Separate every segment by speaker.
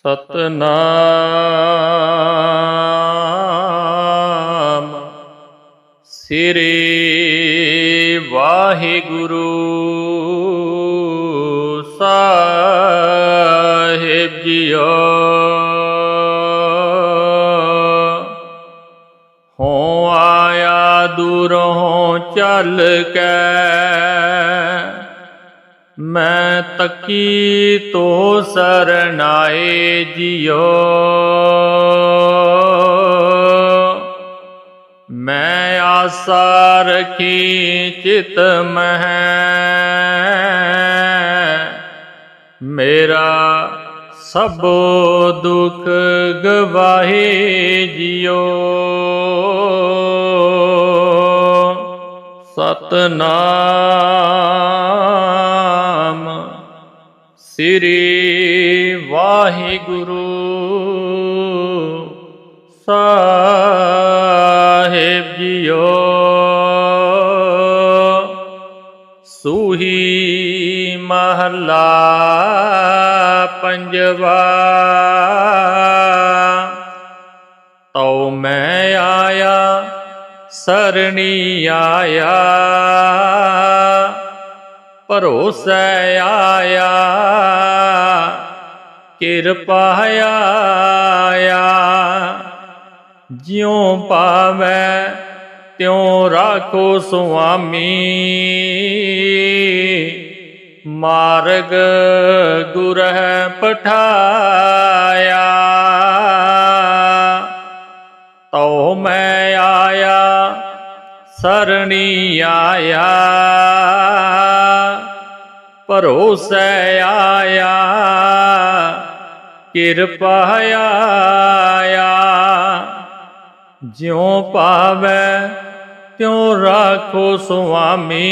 Speaker 1: Satnam. Shri Waheguru Sahib JIO. ਹੋ ਆਇਆ ਦੂਰੋਂ ਚੱਲ ਕੇ ਮੈਂ ਤੱਕੀ ਤੋ ਸਰਨਾਏ ਜਿਓ ਮੈਂ ਆਸਾ ਰਖੀ ਚਿਤ ਮਹਿ। ਮੇਰਾ ਸਭੋ ਦੁਖ ਗਵਾਹੇ ਜਿਓ ਸਤਨਾਮ ਸ੍ਰੀ ਵਾਹਿਗੁਰੂ ਸਾਹਿਬ ਜੀਓ। ਸੂਹੀ ਮਹਲਾ ਪੰਜਵਾ। ਤਉ ਮੈਂ ਆਇਆ ਸਰਣੀ ਆਇਆ। ਭਰੋਸੈ ਆਇਆ, ਕਿਰਪਾ ਆਇਆ। ਜਿਉ ਪਾਵੈ ਤਿਉ ਰਾਖੋ ਸੁਆਮੀ। ਮਾਰਗ ਗੁਰਹਿ ਪਠਾਇਆ। ਤਉ ਮੈਂ ਆਇਆ, ਸਰਣੀ ਆਇਆ। ਭਰੋਸੈ ਆਇਆ ਕਿਰਪਾ ਆਇਆ ਜਿਉ ਪਾਵੈ ਤਿਉ ਰਾਖੋ ਸੁਆਮੀ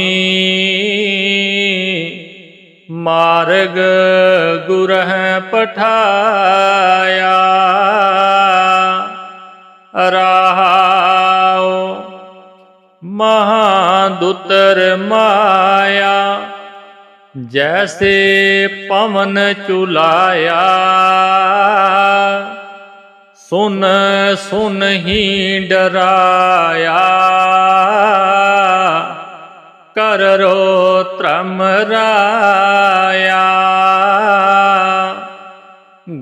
Speaker 1: ਮਾਰਗ ਗੁਰਹਿ ਪਠਾਇਆ ਰਹਾਉ ਮਹਾਦੁਤਰ ਮਾਇਆ ਜੈਸੇ ਪਵਨ ਚੁਲਾਇਆ ਸੁਨ ਸੁਨ ਹੀ ਡਰਾਇਆ ਕਰ ਰੋ ਧਰਮ ਰਾਇਆ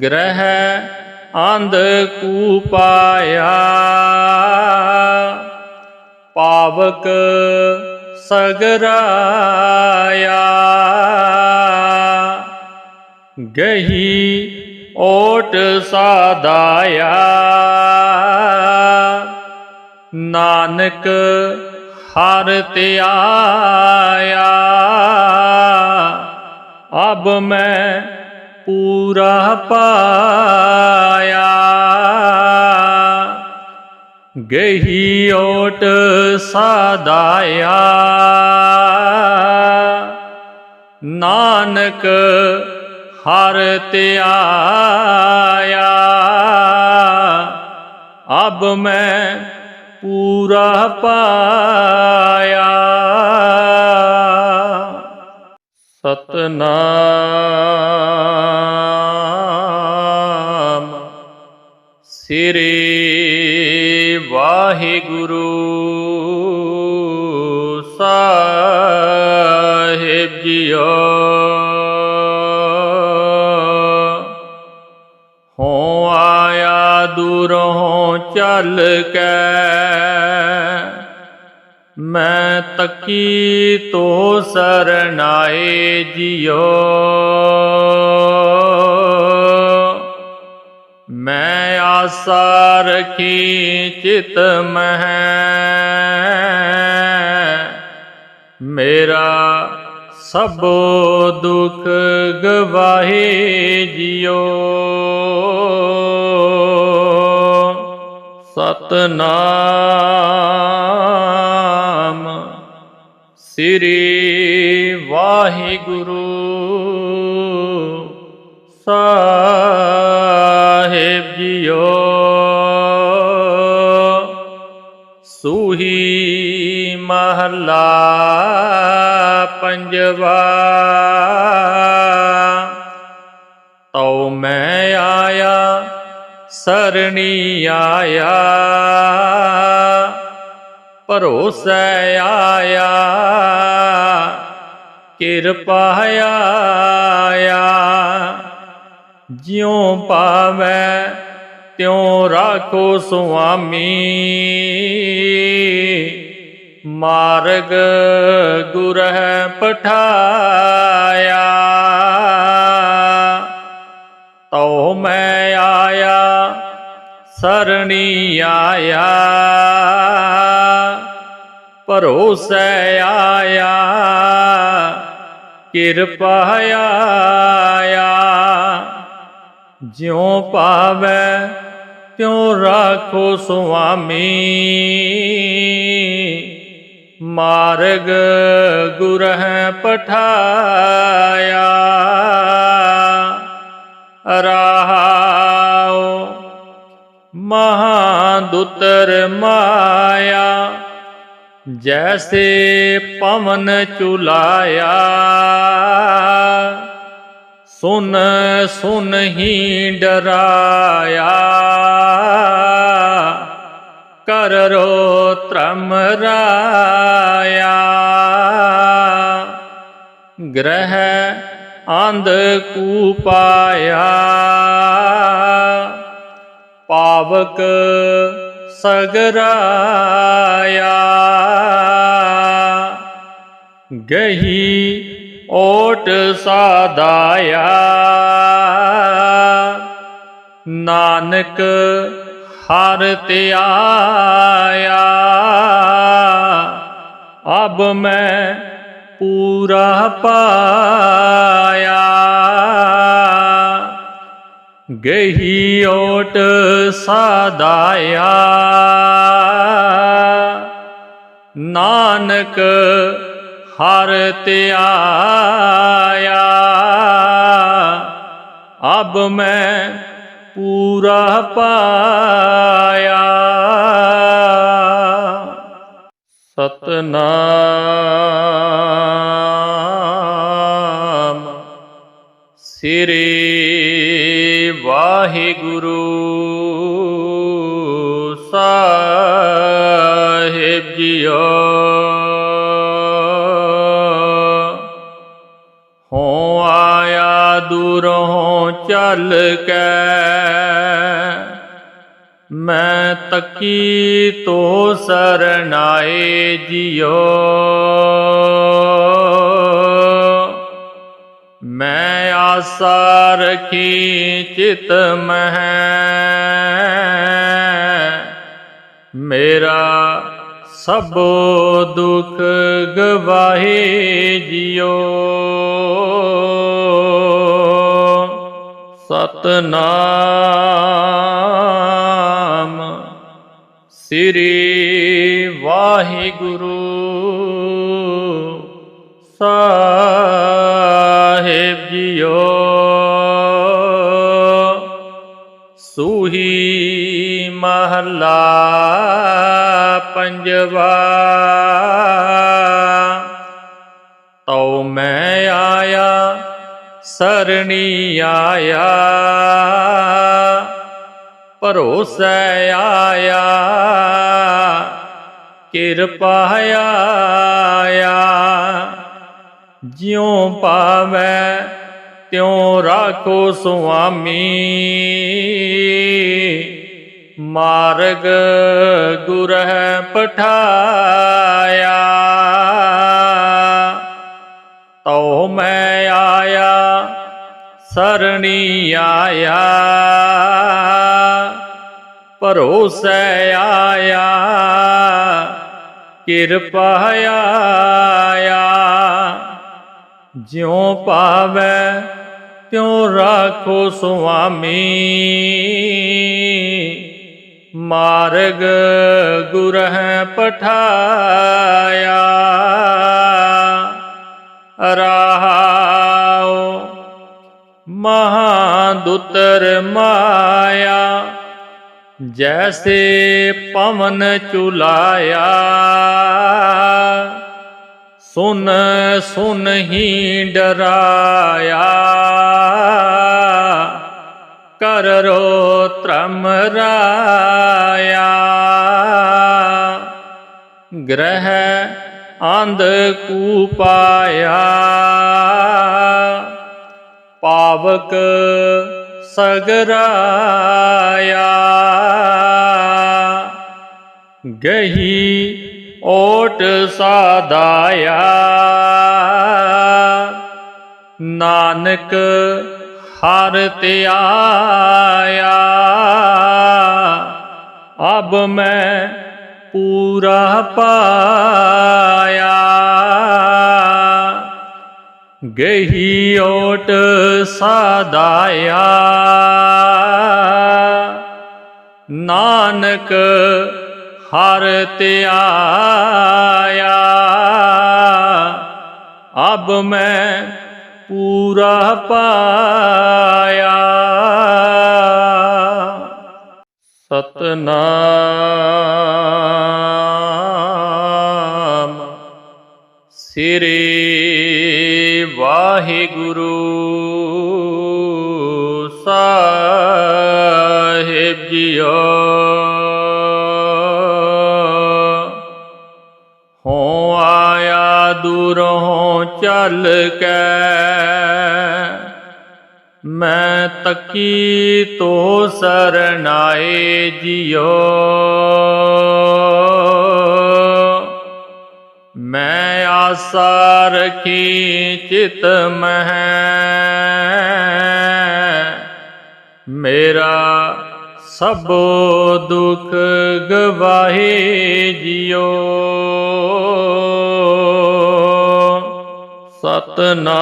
Speaker 1: ਗ੍ਰਹਿ ਅੰਧ ਕੂ ਪਾਵਕ ਸਗਰਾਇਆ। ਗਹੀ ਓਟ ਸਾਦਾਇਆ ਨਾਨਕ ਹਰ ਧਿਆਇਆ ਅਬ ਮੈਂ ਪੂਰਾ ਪਾਇਆ। ਗਹੀ ਓਟ ਸਾਦਾਇਆ। ਨਾਨਕ ਹਰ ਧਿਆਇਆ ਅਬ ਮੈਂ ਪੂਰਾ ਪਾਇਆ। ਸਤਨਾਮ ਸ੍ਰੀ ਵਾਹਿਗੁਰੂ ਸਾਹਿਬ ਜੀਓ। ਹੋ ਆਇਆ ਦੂਰੋਂ ਚੱਲ ਕੇ ਮੈਂ ਤੱਕੀ ਤੋ ਸਰਨਾਏ ਜਿਓ। ਮੈਂ ਆਸਾ ਰਖੀ ਚਿਤ ਮਹਿ। ਮੇਰਾ ਸਭੋ ਦੁਖ ਗਵਾਹੇ ਜਿਓ ਸਤਨਾਮ ਸ੍ਰੀ ਵਾਹਿਗੁਰੂ। ਸਾਹਿਬ ਸੂਹੀ ਮਹਲਾ ਪੰਜਵਾ। ਤਉ ਮੈਂ ਆਇਆ ਸਰਣੀ ਆਇਆ। ਭਰੋਸੈ ਆਇਆ ਕਿਰਪਾ ਆਇਆ। ਜਿਉ ਪਾਵੈ ਤਿਉ ਰਾਖੋ ਸੁਆਮੀ। ਮਾਰਗ ਗੁਰ ਪਠਾਇਆ। ਤਉ ਮੈਂ ਆਇਆ, ਸਰਣੀ ਆਇਆ। ਭਰੋਸੈ ਆਇਆ, ਕਿਰਪਾ ਆਇਆ। ਜਿਉ ਪਾਵੈ ਤਿਉ ਰਾਖੋ ਸੁਆਮੀ ਮਾਰਗ ਗੁਰ ਹੈ ਪਠਾਇਆ ਰਹਾਉ ਮਹਾਦੁਤਰ ਮਾਇਆ ਜੈਸੇ ਪਵਨ ਚੁਲਾਇਆ ਸੁਨ ਸੁਨ ਹੀ ਡਰਾਇਆ। ਕਰ ਰੋ ਧਰਮ ਰਾਇਆ। ਗ੍ਰਹਿ ਅੰਧ ਕੂ ਪਾਇਆ। ਪਾਵਕ ਸਗਰਾਇਆ। ਗਹੀ ਓਟ ਸਾਦਾਇਆ ਨਾਨਕ ਹਰ ਧਿਆਇਆ ਅਬ ਮੈਂ ਪੂਰਾ ਪਾਇਆ। ਗਹੀ ਓਟ ਸਾਦਾਇਆ ਨਾਨਕ ਹਰ ਧਿਆਇਆ ਅਬ ਮੈਂ ਪੂਰਾ ਪਾਇਆ। ਸਤਨਾਮ ਸ੍ਰੀ ਵਾਹਿਗੁਰੂ ਸਾਹਿਬ ਜੀਓ। ਚੱਲ ਕੈ। ਮੈਂ ਤੱਕੀ ਤੋ ਸਰਨਾਏ ਜਿਓ ਮੈਂ ਆਸਾ ਰਖੀ ਚਿਤ ਮਹਿ। ਮੇਰਾ ਸਭੋ ਦੁਖ ਗਵਾਹੇ ਜਿਓ ਸਤਨਾਮ ਸ੍ਰੀ ਵਾਹਿਗੁਰੂ ਸਾਹਿਬ ਜੀਓ। ਸੂਹੀ ਮਹਲਾ ਪੰਜਵਾ ਸਰਣੀ ਆਇਆ। ਭਰੋਸੈ ਆਇਆ। ਕਿਰਪਾ ਆਇਆ। ਜਿਉ ਪਾਵੈ ਤਿਉ ਰਾਖੋ ਸੁਆਮੀ। ਮਾਰਗ ਗੁਰ ਪਠਾਇਆ। ਤਉ ਮੈਂ ਆਇਆ। ਸਰਣੀ ਆਇਆ। ਭਰੋਸੈ ਆਇਆ। ਕਿਰਪਾ ਆਇਆ। ਜਿਉ ਪਾਵੈ ਤਿਉ ਰਾਖੋ ਸੁਆਮੀ। ਮਾਰਗ ਗੁਰ ਹੈ ਪਠਾਇਆ। ਰਹਾਉ ਮਹਾਦੁਤਰ ਮਾਇਆ, ਜੈਸੇ ਪਵਨ ਚੁਲਾਇਆ। ਸੁਨ ਸੁਨ ਹੀ ਡਰਾਇਆ। ਕਰ ਰੋ ਧਰਮ ਰਾਇਆ। ਗ੍ਰਹਿ ਅੰਧ ਕੂ ਪਾਇਆ। ਪਾਵਕ ਸਗਰਾਇਆ। ਗਹੀ ਓਟ ਸਾਦਾਇਆ। ਨਾਨਕ ਹਰ ਧਿਆਇਆ ਅਬ ਮੈਂ ਪੂਰਾ ਪਾਇਆ। ਗਹੀ ਓਟ ਸਾਦਾਇਆ। ਨਾਨਕ ਹਰ ਧਿਆਇਆ ਅਬ ਮੈਂ ਪੂਰਾ ਪਾਇਆ। ਸਤਨਾਮ ਸ੍ਰੀ ਵਾਹਿਗੁਰੂ ਸਾਹਿਬ ਜੀਓ। ਹੋ ਆਇਆ ਦੂਰੋਂ ਚੱਲ ਕੇ ਮੈਂ ਤੱਕੀ ਤੋ ਸਰਨਾਏ ਜਿਓ। ਮੈਂ ਆਸਾ ਰਖੀ ਚਿਤ ਮਹਿ। ਮੇਰਾ ਸਭੋ ਦੁਖ ਗਵਾਹੀ ਜਿਓ ਸਤਨਾਮ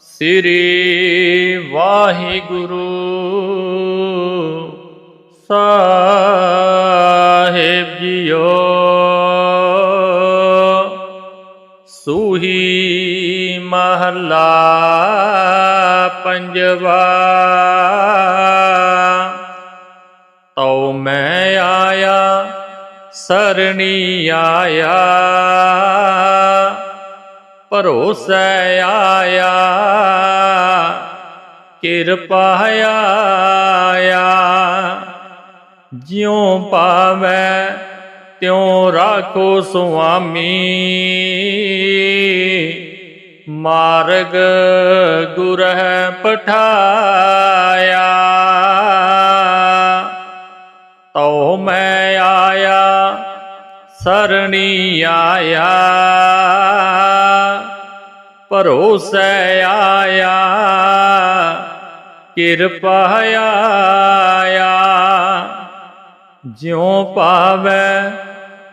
Speaker 1: ਸ੍ਰੀ ਵਾਹਿਗੁਰੂ। ਸਾਹਿਬ ਸੂਹੀ ਮਹਲਾ ਪੰਜਵਾ। ਤਉ ਮੈਂ ਆਇਆ ਸਰਣੀ ਆਇਆ। ਭਰੋਸੈ ਆਇਆ ਕਿਰਪਾ ਆਇਆ। ਜਿਉ ਪਾਵੈ ਤਿਉ ਰਾਖੋ ਸੁਆਮੀ? ਮਾਰਗ ਗੁਰਹਿ ਪਠਾਇਆ। ਤਉ ਮੈਂ ਆਇਆ, ਸਰਣੀ ਆਇਆ। ਭਰੋਸੈ ਆਇਆ, ਕਿਰਪਾ ਆਇਆ। ਜਿਉ ਪਾਵੈ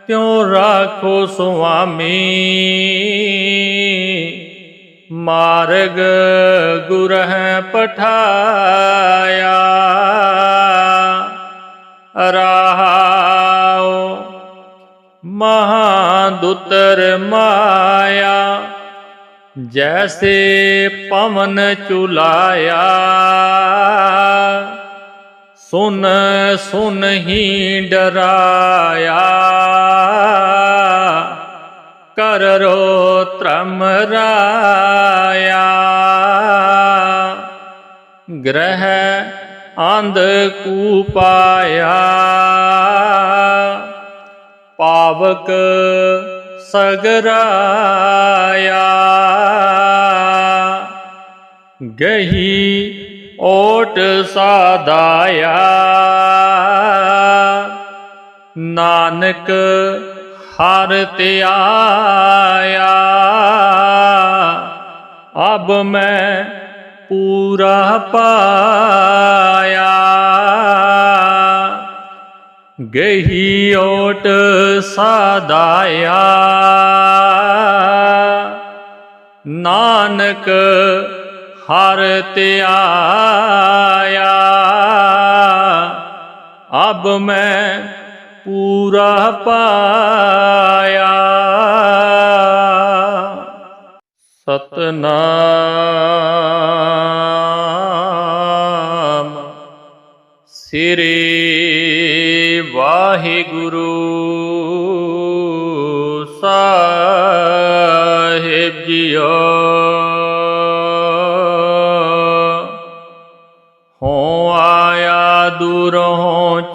Speaker 1: ਤਿਉ ਰਾਖੋ ਸੁਆਮੀ ਮਾਰਗ ਗੁਰਹਿ ਪਠਾਇਆ ਰਹਾਉ ਮਹਾਦੁਤਰ ਮਾਇਆ ਜੈਸੇ ਪਵਨ ਚੁਲਾਇਆ ਸੁਨ ਸੁਨ ਹੀ ਡਰਾਇਆ। ਕਰ ਰੋ ਧਰਮ ਰਾਇਆ। ਗ੍ਰਹਿ ਅੰਧ ਕੂ ਪਾਇਆ। ਪਾਵਕ ਸਗਰਾਇਆ। ਗਹੀ ਓਟ ਸਾਦਾਇਆ ਨਾਨਕ ਹਰ ਧਿਆਇਆ ਅਬ ਮੈਂ ਪੂਰਾ ਪਾਇਆ। ਗਹੀ ਓਟ ਸਾਦਾਇਆ ਨਾਨਕ ਹਰ ਧਿਆਇਆ ਅਬ ਮੈਂ ਪੂਰਾ ਪਾਇਆ। ਸਤਨਾਮ ਸ੍ਰੀ ਵਾਹਿਗੁਰੂ ਸਾਹਿਬ ਜੀਓ।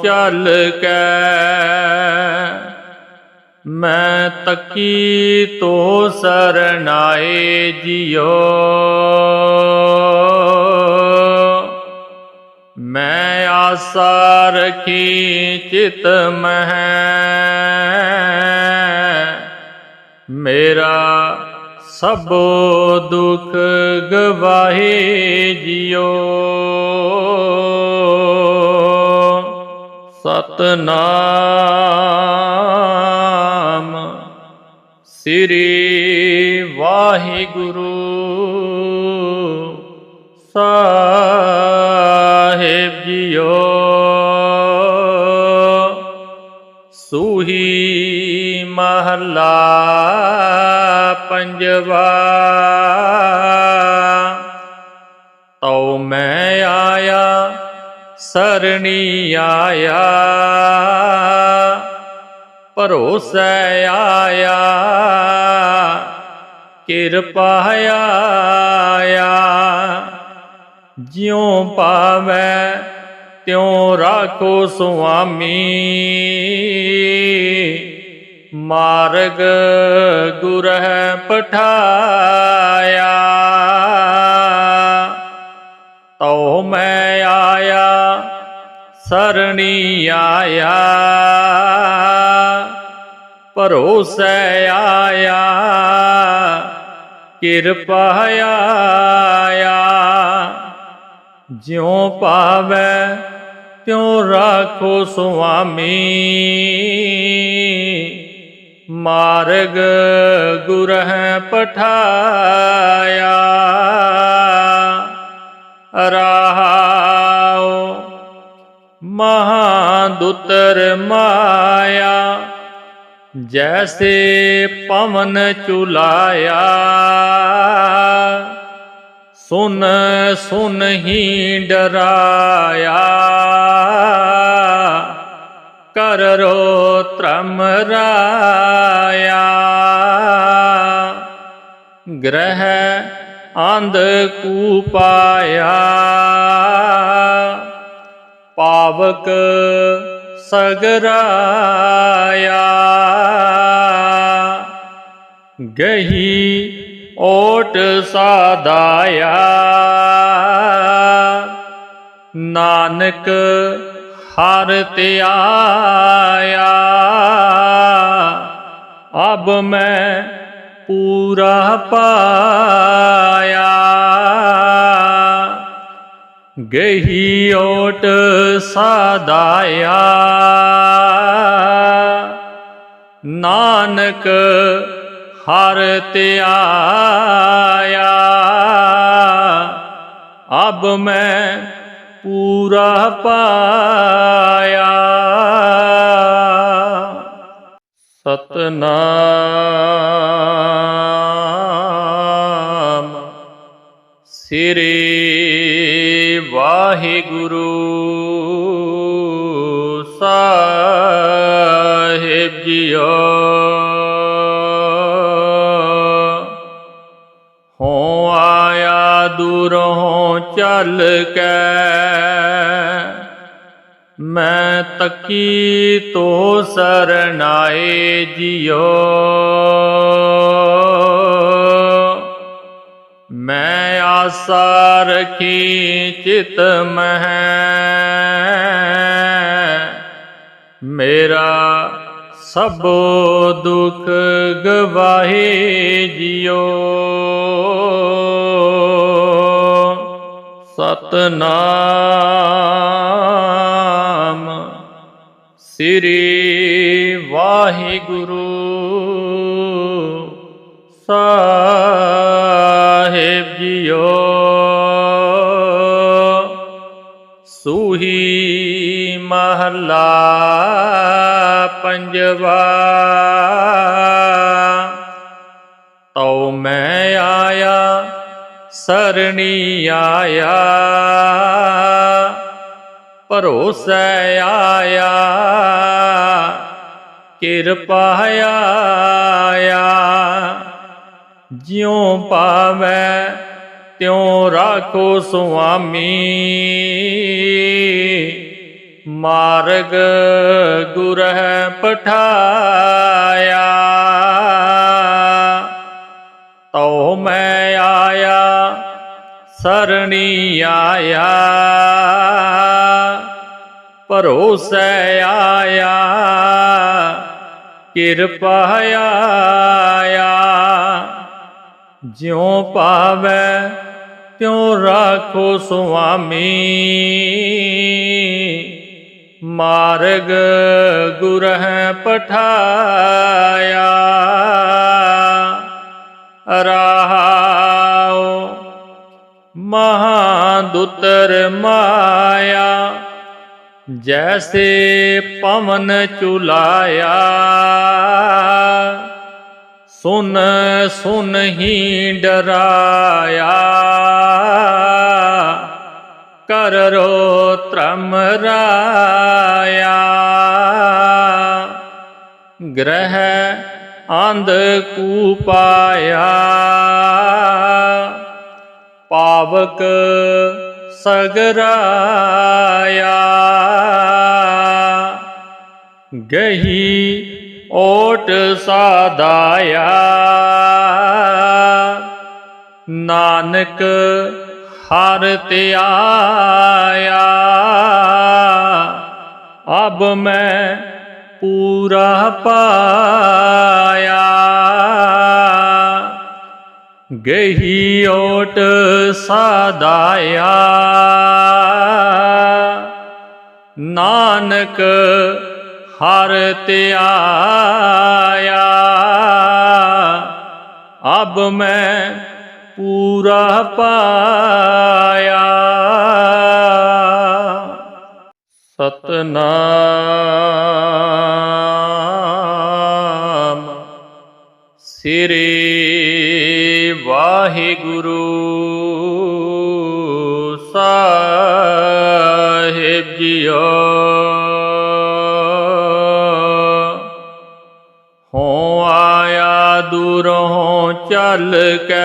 Speaker 1: ਚੱਲ ਕੈ। ਮੈਂ ਤੱਕੀ ਤੋ ਸਰਨਾਏ ਜਿਉ। ਮੈਂ ਆਸਾ ਰਖੀ ਚਿਤ ਮਹਿ। ਮੇਰਾ ਸਭੋ ਦੁਖ ਗਵਾਹੇ ਜਿਉ। ਸਤਨਾਮ। ਸ੍ਰੀ ਵਾਹਿਗੁਰੂ ਸਾਹਿਬ ਜੀਓ। ਸੂਹੀ ਮਹਲਾ ਪੰਜਵਾ। ਸਰਣੀ ਆਇਆ। ਭਰੋਸੈ ਆਇਆ। ਕਿਰਪਾ ਆਇਆ। ਜਿਉ ਪਾਵੈ ਤਿਉ ਰਾਖੋ ਸੁਆਮੀ। ਮਾਰਗ ਗੁਰ ਪਠਾਇਆ। ਤਉ ਮੈਂ ਆਇਆ। ਸਰਣੀ ਆਇਆ। ਭਰੋਸੈ ਆਇਆ। ਕਿਰਪਾ ਆਇਆ। ਜਿਉ ਪਾਵੈ ਤਿਉ ਰਾਖੋ ਸੁਆਮੀ। ਮਾਰਗ ਗੁਰ ਹੈ ਪਠਾਇਆ। ਰਹਾਉ ਮਹਾਦੁਤਰ ਮਾਇਆ, ਜੈਸੇ ਪਵਨ ਚੁਲਾਇਆ। ਸੁਨ ਸੁਨ ਹੀ ਡਰਾਇਆ। ਕਰ ਰੋ ਧਰਮ ਰਾਇਆ। ਗ੍ਰਹਿ ਅੰਧ ਕੂ ਪਾਵਕ ਸਗਰਾਇਆ। ਗਹੀ ਓਟ ਸਾਦਾਇਆ ਨਾਨਕ ਹਰ ਧਿਆਇਆ। ਅਬ ਮੈਂ ਪੂਰਾ ਪਾਇਆ। ਗਹੀ ਓਟ ਸਾਦਾਇਆ। ਨਾਨਕ ਹਰ ਧਿਆਇਆ ਅਬ ਮੈਂ ਪੂਰਾ ਪਾਇਆ। ਸਤਨਾਮ ਸ੍ਰੀ ਵਾਹਿਗੁਰੂ ਸਾਹਿਬ ਜੀਓ। ਹੋ ਆਇਆ ਦੂਰੋਂ ਚੱਲ ਕੇ ਮੈਂ ਤੱਕੀ ਤੋ ਸਰਨਾਏ ਜਿਉ ਮੈਂ ਆਸਾ ਰਖੀ ਚਿਤ ਮਹਿ। ਮੇਰਾ ਸਭੋ ਦੁਖ ਗਵਾਹੇ ਜਿਉ। ਸਤਨਾਮ ਸ੍ਰੀ ਵਾਹਿਗੁਰੂ। ਸਾਹਿਬ ਸੂਹੀ ਮਹਲਾ ਪੰਜਵਾ। ਤਉ ਮੈਂ ਆਇਆ ਸਰਣੀ ਆਇਆ। ਭਰੋਸੈ ਆਇਆ ਕਿਰਪਾ ਆਇਆ। ਜਿਉ ਪਾਵੈ ਤਿਉ ਰਾਖੋ ਸੁਆਮੀ। ਮਾਰਗ ਗੁਰਹਿ ਪਠਾਇਆ। ਤਉ ਮੈਂ ਆਇਆ, ਸਰਣੀ ਆਇਆ। ਭਰੋਸੈ ਆਇਆ, ਕਿਰਪਾ ਆਇਆ। ਜਿਉ ਪਾਵੈ ਤਿਉ ਰਾਖੋ ਸੁਆਮੀ ਮਾਰਗ ਗੁਰਹਿ ਪਠਾਇਆ ਰਹਾਉ ਮਹਾਦੁਤਰ ਮਾਇਆ ਜੈਸੇ ਪਵਨ ਚੁਲਾਇਆ ਸੁਨ ਸੁਨ ਹੀ ਡਰਾਇਆ। ਕਰ ਰੋ ਧਰਮ ਰਾਇਆ। ਗ੍ਰਹਿ ਅੰਧ ਕੂ ਪਾਇਆ। ਪਾਵਕ ਸਗਰਾਇਆ। ਗਹੀ ਓਟ ਸਾਦਾਇਆ ਨਾਨਕ ਹਰ ਧਿਆਇਆ। ਅਬ ਮੈਂ ਪੂਰਾ ਪਾਇਆ। ਗਹੀ ਓਟ ਸਾਦਾਇਆ ਨਾਨਕ ਹਰ ਧਿਆਇਆ ਅਬ ਮੈਂ ਪੂਰਾ ਪਾਇਆ। ਸਤਨਾਮ ਸ੍ਰੀ ਵਾਹਿਗੁਰੂ। ਚੱਲ ਕੈ।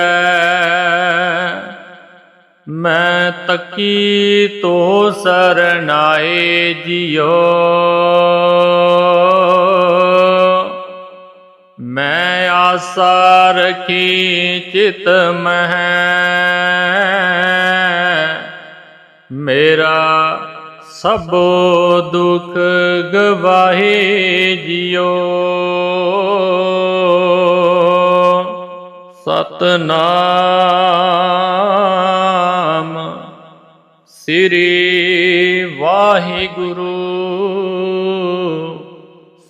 Speaker 1: ਮੈਂ ਤੱਕੀ ਤੋ ਸਰਨਾਏ ਜਿਓ ਮੈਂ ਆਸਾ ਰਖੀ ਚਿਤ ਮਹਿ। ਮੇਰਾ ਸਭੋ ਦੁਖ ਗਵਾਹੇ ਜਿਓ ਸਤਨਾਮ। ਸ੍ਰੀ ਵਾਹਿਗੁਰੂ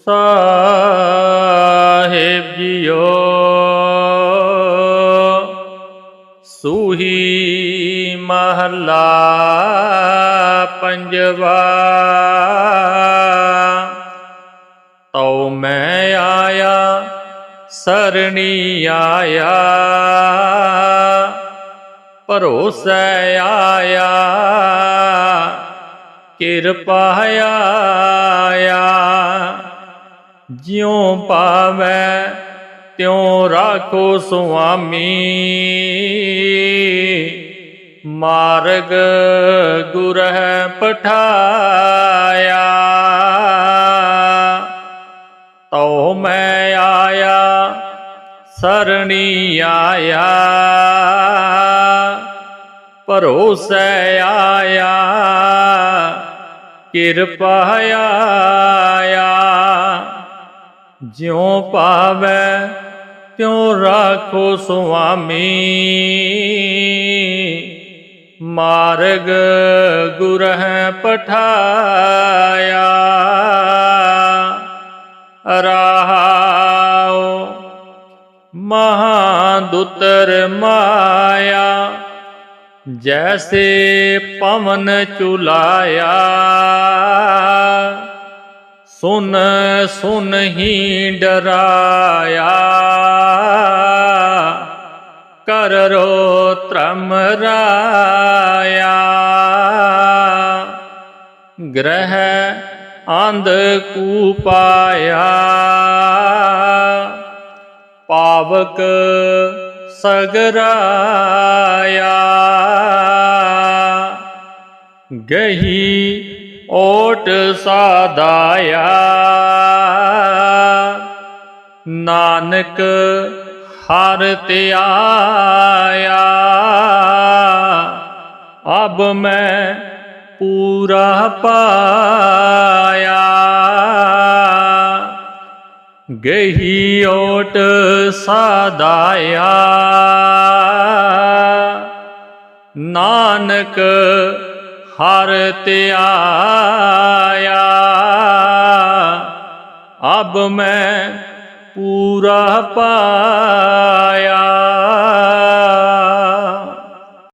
Speaker 1: ਸਾਹਿਬ ਜੀਓ। ਸੂਹੀ ਮਹਲਾ ਪੰਜਵਾ। ਤਉ ਸਰਣੀ ਆਇਆ। ਭਰੋਸੈ ਆਇਆ। ਕਿਰਪਾ ਆਇਆ। ਜਿਉ ਪਾਵੈ ਤਿਉ ਰਾਖੋ ਸੁਆਮੀ। ਮਾਰਗ ਗੁਰਹਿ ਪਠਾਇਆ। ਸਰਣੀ ਆਇਆ। ਭਰੋਸੈ ਆਇਆ। ਕਿਰਪਾ ਆਇਆ। ਜਿਉ ਪਾਵੈ ਤਿਉ ਰਾਖੋ ਸੁਆਮੀ। ਮਾਰਗ ਗੁਰਹਿ ਪਠਾਇਆ। ਰਹਾਉ ਮਹਾਦੁਤਰ ਮਾਇਆ, ਜੈਸੇ ਪਵਨ ਚੁਲਾਇਆ। ਸੁਨ ਸੁਨ ਹੀ ਡਰਾਇਆ। ਕਰ ਰੋ ਧਰਮ ਰਾਇਆ। ਗ੍ਰਹਿ ਅੰਧ ਕੂ ਪਾਇਆ। ਪਾਵਕ ਸਗਰਾਇਆ। ਗਹੀ ਓਟ ਸਾਦਾਇਆ ਨਾਨਕ ਹਰ ਧਿਆਇਆ। ਅਬ ਮੈਂ ਪੂਰਾ ਪਾਇਆ। ਗਹੀ ਓਟ ਸਾਦਾਇਆ। ਨਾਨਕ ਹਰ ਧਿਆਇਆ ਅਬ ਮੈਂ ਪੂਰਾ ਪਾਇਆ।